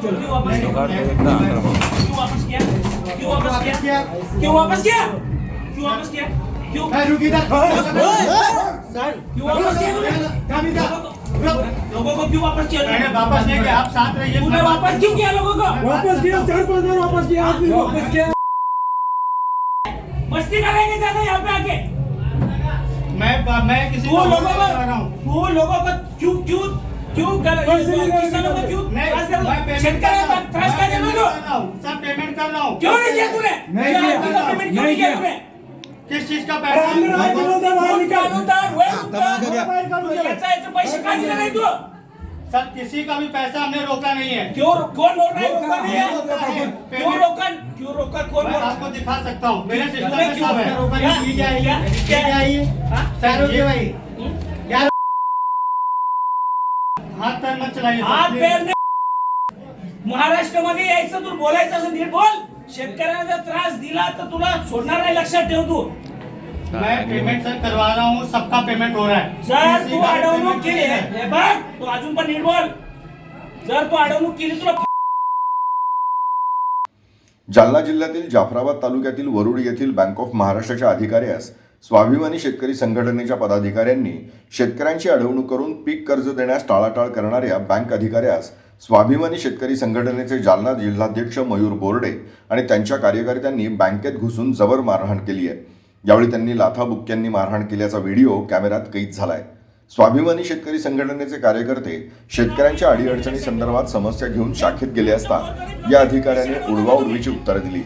क्यों वापस किया क्यों वापस किया क्यों वापस किया क्यों वापस किया क्यों वापस किया क्यों क्यों वापस किया तूने? लोगों को क्यों वापस किया मैंने वापस नहीं किया आप साथ रहिए तूने वापस क्यों किया लोगों को वापस किया चार पाँच बार वापस किया आदमी वापस किया मस्ती करेंगे ज़्यादा यहाँ पे आके मैं मैं किसी को लोगों को तू लोगों को क्यों क्यों क्यों कर किसानों को क्यों नहीं त्रास का तू सब पेमेंट कर रहा हूँ। क्यों नहीं किया तूने? नहीं किया। पेमेंट क्यों नहीं किया तूने? किस चीज़ का आए पैसा? पैसे का नाही तू? सर किसी का भी पैसा हमने रोका नहीं है। क्यों कौन बोल रहा है? रोका रोका नहीं है, है। रोका है। क्यों रोका? क्यों रोका? कौन मैं आपको दिखा सकता हूँ। मेरे सिस्टम में सब है। रोका? क्या? क्या? है क्या? है हाँ? सर ये भाई। पैर हात. पेर नाही. महाराष्ट्रामध्ये यायचं तू बोलायचं असं नीट बोल. शेतकऱ्यांना जर त्रास दिला तर तुला सोडणार नाही लक्षात ठेव तू. मैं पेमेंट सर करवा रहा हूँ सबका पेमेंट हो रहा है। जर तू अडवणूक केली. हे। बघ तू अजून पण नीट बोल जर तू अडवणूक केली तुला जालना जिल्ह्यातील जाफराबाद तालुक्यातील वरुड येथील बँक ऑफ महाराष्ट्राच्या अधिकाऱ्यास स्वाभिमानी शेतकरी संघटनेच्या पदाधिकाऱ्यांनी शेतकऱ्यांची अडवणूक करून पीक कर्ज देण्यास टाळाटाळ करणाऱ्या बँक अधिकाऱ्यास स्वाभिमानी शेतकरी संघटनेचे जालना जिल्हाध्यक्ष मयूर बोर्डे आणि त्यांच्या कार्यकर्त्यांनी बँकेत घुसून जबर मारहाण केली आहे. यावेळी त्यांनी लाथाबुक्क्यांनी मारहाण केल्याचा व्हिडिओ कॅमेऱ्यात कैद झालाय. स्वाभिमानी शेतकरी संघटनेचे कार्यकर्ते शेतकऱ्यांच्या अडीअडचणी संदर्भात समस्या घेऊन शाखेत गेले असता या अधिकाऱ्याने उडवाउडवीची उत्तरं दिली.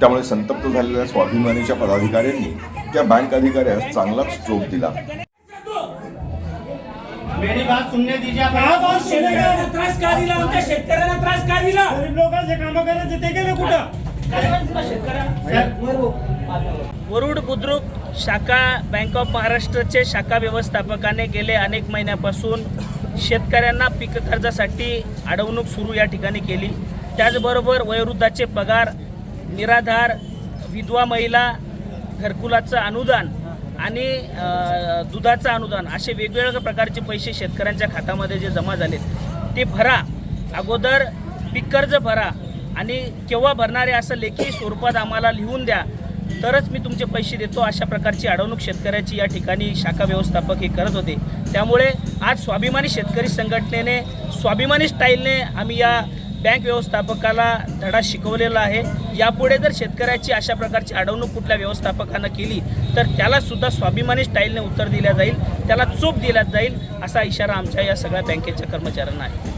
त्यामुळे संतप्त झालेल्या स्वाभिमानीच्या पदाधिकाऱ्यांनी त्या बँक अधिकाऱ्यास चांगलाच चोप दिला. मेरी बात सुनने दीजिए आप। का बोल शेतकऱ्यांना त्रास का दिला आमच्या शेतकऱ्यांना त्रास का दिला? गरीब लोकांचे कामं करायचे ते गेले कुठं? काय माहिती तुला शेतकऱ्या वरुड बुद्रुक शाखा बँक ऑफ महाराष्ट्राचे शाखा व्यवस्थापकाने गेले अनेक महिन्यापासून शेतकऱ्यांना पीक कर्जासाठी अडवणूक सुरू या ठिकाणी केली. त्याचबरोबर वयोवृद्धाचे पगार निराधार विधवा महिला घरकुलाचं अनुदान आणि दुधाचं अनुदान असे वेगवेगळ्या प्रकारचे पैसे शेतकऱ्यांच्या खात्यामध्ये जे जमा झालेत ते भरा. अगोदर पीक कर्ज भरा आणि केव्हा भरणारे असं लेखी स्वरूपात आम्हाला लिहून द्या. तरच मी तुमचे पैसे देतो अशा प्रकारची अडवणूक शेतकऱ्याची या ठिकाणी शाखा व्यवस्थापक हे करत होते. त्यामुळे आज स्वाभिमानी शेतकरी संघटनेने स्वाभिमानी स्टाईलने आम्ही या बँक व्यवस्थापकाला धडा शिकवलेला आहे. यापुढे जर शेतकऱ्याची अशा प्रकारची अडवणूक कुठल्या व्यवस्थापकानं केली तर त्याला सुद्धा स्वाभिमानी स्टाईलने उत्तर दिल्या जाईल त्याला चूप दिला जाईल असा इशारा आमच्या या सगळ्या बँकेच्या कर्मचाऱ्यांना आहे.